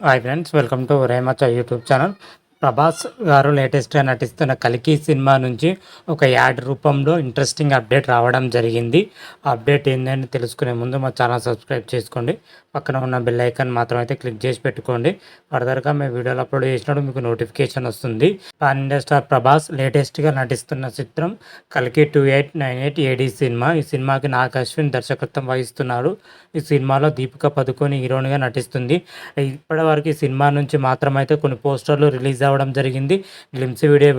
Hi friends welcome to రేమచ YouTube channel Prabhas గారు లేటెస్ట్గా నటిస్తున్న కలికి సినిమా నుంచి ఒక యాడ్ రూపంలో ఇంట్రెస్టింగ్ అప్డేట్ రావడం జరిగింది. అప్డేట్ ఏందని తెలుసుకునే ముందు మా ఛానల్ సబ్స్క్రైబ్ చేసుకోండి. పక్కన ఉన్న బెల్ ఐకాన్ మాత్రం అయితే క్లిక్ చేసి పెట్టుకోండి. ఫర్దర్గా మేము వీడియోలు అప్లోడ్ చేసినప్పుడు మీకు నోటిఫికేషన్ వస్తుంది. పాన్ ఇండియా స్టార్ ప్రభాస్ లేటెస్ట్గా నటిస్తున్న చిత్రం కలికి two eight nine eight A D cinema. ఈ సినిమాకి నాగ్ అశ్విన్ దర్శకత్వం వహిస్తున్నారు ఈ సినిమాలో దీపిక పదుకొని హీరోయిన్గా నటిస్తుంది. ఇప్పటి వరకు ఈ సినిమా నుంచి మాత్రమైతే కొన్ని పోస్టర్లు రిలీజ్ అవ్వడం జరిగింది. గ్లిమ్స్ వీడియో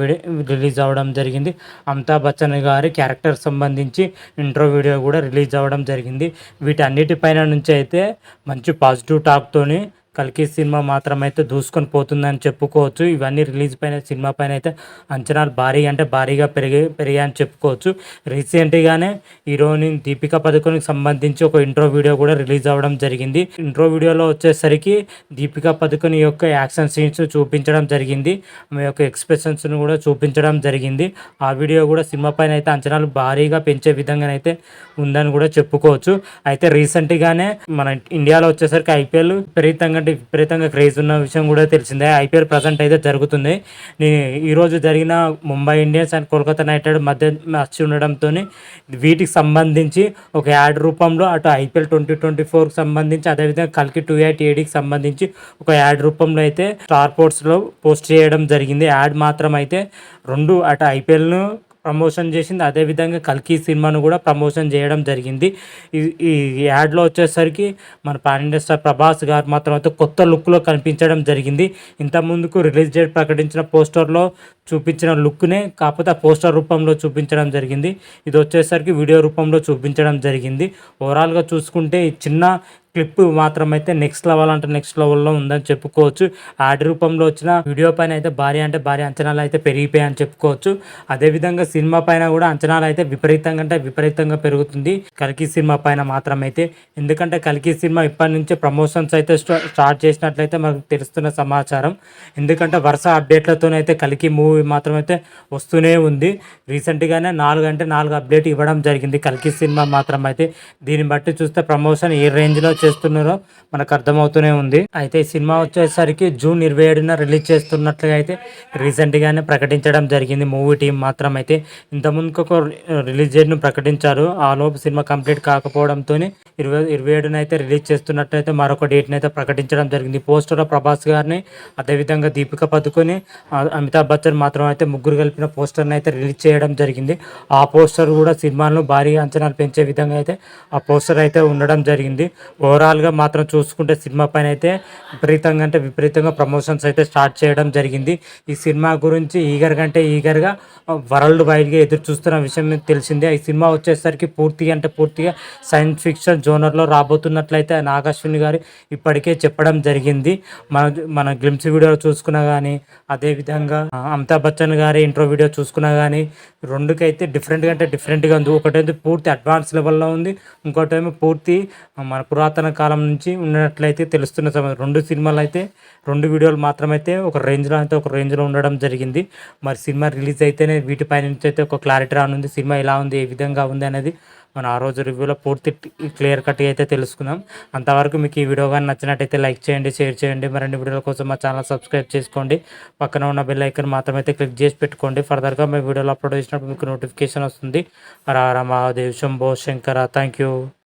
రిలీజ్ అవ్వడం జరిగింది. అమితాబ్ బచ్చన్ గారి క్యారెక్టర్ సంబంధించి ఇంట్రో వీడియో కూడా రిలీజ్ అవ్వడం జరిగింది. వీటన్నిటిపైన నుంచి అయితే మంచి పాజిటివ్ టాక్తోని కల్కి సినిమా మాత్రం అయితే దూసుకొని పోతుందని చెప్పుకోవచ్చు. ఇవన్నీ రిలీజ్ పైన సినిమా పైన అయితే అంచనాలు భారీ అంటే భారీగా పెరిగి పెరిగాయని చెప్పుకోవచ్చు. రీసెంట్గానే హీరోయిన్ దీపిక పదుకొనికి సంబంధించి ఒక ఇంట్రో వీడియో కూడా రిలీజ్ అవ్వడం జరిగింది. ఇంట్రో వీడియోలో వచ్చేసరికి దీపిక పదుకొని యొక్క యాక్షన్ సీన్స్ చూపించడం జరిగింది. ఆమె యొక్క ఎక్స్ప్రెషన్స్ను కూడా చూపించడం జరిగింది. ఆ వీడియో కూడా సినిమా పైన అయితే అంచనాలు భారీగా పెంచే విధంగా అయితే ఉందని కూడా చెప్పుకోవచ్చు. అయితే రీసెంట్గానే మన ఇండియాలో వచ్చేసరికి ఐపీఎల్ విపరీతంగా అంటే విపరీతంగా క్రేజ్ ఉన్న విషయం కూడా తెలిసిందే. ఐపీఎల్ ప్రజెంట్ అయితే జరుగుతుంది. ఈరోజు జరిగిన Mumbai Indians and Kolkata Knight Rider మధ్య మ్యాచ్ ఉండడంతో వీటికి సంబంధించి ఒక యాడ్ రూపంలో అటు ఐపీఎల్ ట్వంటీ ట్వంటీ ఫోర్కి సంబంధించి అదేవిధంగా కల్కి టూ ఎయిట్ ఏడీకి సంబంధించి ఒక యాడ్ రూపంలో అయితే స్టార్ పోర్ట్స్లో పోస్ట్ చేయడం జరిగింది. యాడ్ మాత్రం అయితే రెండు అటు ఐపీఎల్ను ప్రమోషన్ చేసింది. అదేవిధంగా కల్కి సినిమాను కూడా ప్రమోషన్ చేయడం జరిగింది. ఈ ఈ యాడ్లో వచ్చేసరికి మన పాన్ ఇండియా స్టార్ ప్రభాస్ గారు మాత్రం అయితే కొత్త లుక్లో కనిపించడం జరిగింది. ఇంత ముందుకు రిలీజ్ డేట్ ప్రకటించిన పోస్టర్లో చూపించిన లుక్నే కాకపోతే ఆ పోస్టర్ రూపంలో చూపించడం జరిగింది. ఇది వచ్చేసరికి వీడియో రూపంలో చూపించడం జరిగింది. ఓవరాల్గా చూసుకుంటే చిన్న క్లిప్ మాత్రం అయితే నెక్స్ట్ లెవెల్ అంటే నెక్స్ట్ లెవెల్లో ఉందని చెప్పుకోవచ్చు. యాడ్ రూపంలో వచ్చిన వీడియో పైన అయితే భారీ అంటే భారీ అంచనాలు అయితే పెరిగిపోయాయని చెప్పుకోవచ్చు. అదేవిధంగా సినిమా పైన కూడా అంచనాలు అయితే విపరీతంగా అంటే విపరీతంగా పెరుగుతుంది. కల్కి సినిమా పైన మాత్రం అయితే ఎందుకంటే కల్కి సినిమా ఇప్పటి నుంచే ప్రమోషన్స్ అయితే స్టార్ట్ చేసినట్లయితే మనకు తెలుస్తున్న సమాచారం. ఎందుకంటే వరుస అప్డేట్లతోనైతే కల్కి మూవీ మాత్రం అయితే వస్తూనే ఉంది. రీసెంట్గానే నాలుగు అంటే నాలుగు అప్డేట్ ఇవ్వడం జరిగింది కల్కి సినిమా మాత్రం అయితే దీన్ని బట్టి చూస్తే ప్రమోషన్ ఏ రేంజ్లో చేస్తున్నారో మనకు అర్థమవుతూనే ఉంది. అయితే ఈ సినిమా వచ్చేసరికి జూన్ ఇరవై ఏడున రిలీజ్ చేస్తున్నట్లుగా అయితే రీసెంట్గానే ప్రకటించడం జరిగింది. మూవీ టీం మాత్రం అయితే ఇంతకుముందుకు ఒక రిలీజ్ డేట్ను ప్రకటించారు. ఆ లోపు సినిమా కంప్లీట్ కాకపోవడంతో ఇరవై ఇరవై ఏడున అయితే రిలీజ్ చేస్తున్నట్లయితే మరొక డేట్ని అయితే ప్రకటించడం జరిగింది. పోస్టర్ ప్రభాస్ గారిని అదేవిధంగా దీపిక పదుకొని అమితాబ్ బచ్చన్ మాత్రం అయితే ముగ్గురు కలిపిన పోస్టర్ని అయితే రిలీజ్ చేయడం జరిగింది. ఆ పోస్టర్ కూడా సినిమాను భారీ అంచనాలు పెంచే విధంగా అయితే ఆ పోస్టర్ అయితే ఉండడం జరిగింది. ఓవరాల్గా మాత్రం చూసుకుంటే సినిమా పైన అయితే విపరీతంగా అంటే విపరీతంగా ప్రమోషన్స్ అయితే స్టార్ట్ చేయడం జరిగింది. ఈ సినిమా గురించి ఈగర్ కంటే ఈగర్గా వరల్డ్ వైడ్గా ఎదురు చూస్తున్న విషయం తెలిసిందే. ఈ సినిమా వచ్చేసరికి పూర్తిగా అంటే పూర్తిగా సైన్స్ ఫిక్షన్ జోనర్లో రాబోతున్నట్లయితే నాగాశ్విని గారు ఇప్పటికే చెప్పడం జరిగింది. మన మన గ్లిమ్స్ వీడియో చూసుకున్నా కానీ అదేవిధంగా అమితాబ్ బచ్చన్ గారి ఇంట్రో వీడియో చూసుకున్నా కానీ రెండుకైతే డిఫరెంట్గా అంటే డిఫరెంట్గా ఉంది. ఒకటైతే పూర్తి అడ్వాన్స్ లెవెల్లో ఉంది. ఇంకోటేమో పూర్తి మన పురాతన కాలం నుంచి ఉన్నట్లయితే తెలుస్తున్న రెండు సినిమాలు అయితే రెండు వీడియోలు మాత్రమైతే ఒక రేంజ్లో అయితే ఒక రేంజ్లో ఉండడం జరిగింది. మరి సినిమా రిలీజ్ అయితేనే వీటిపై నుంచి అయితే ఒక క్లారిటీ రానుంది. సినిమా ఎలా ఉంది ఏ విధంగా ఉంది అనేది మనం ఆ రోజు రివ్యూలో పూర్తి క్లియర్ కట్గా అయితే తెలుసుకుందాం. అంతవరకు మీకు ఈ వీడియో కానీ నచ్చినట్టయితే లైక్ చేయండి షేర్ చేయండి. మరిన్ని వీడియోల కోసం మా ఛానల్ సబ్స్క్రైబ్ చేసుకోండి. పక్కన ఉన్న బెల్ ఐకన్ మాత్రమైతే క్లిక్ చేసి పెట్టుకోండి. ఫర్దర్గా మేము వీడియోలో అప్లోడ్ చేసినప్పుడు మీకు నోటిఫికేషన్ వస్తుంది. రారా మహాదేవ్ శంభో శంకర. Thank you.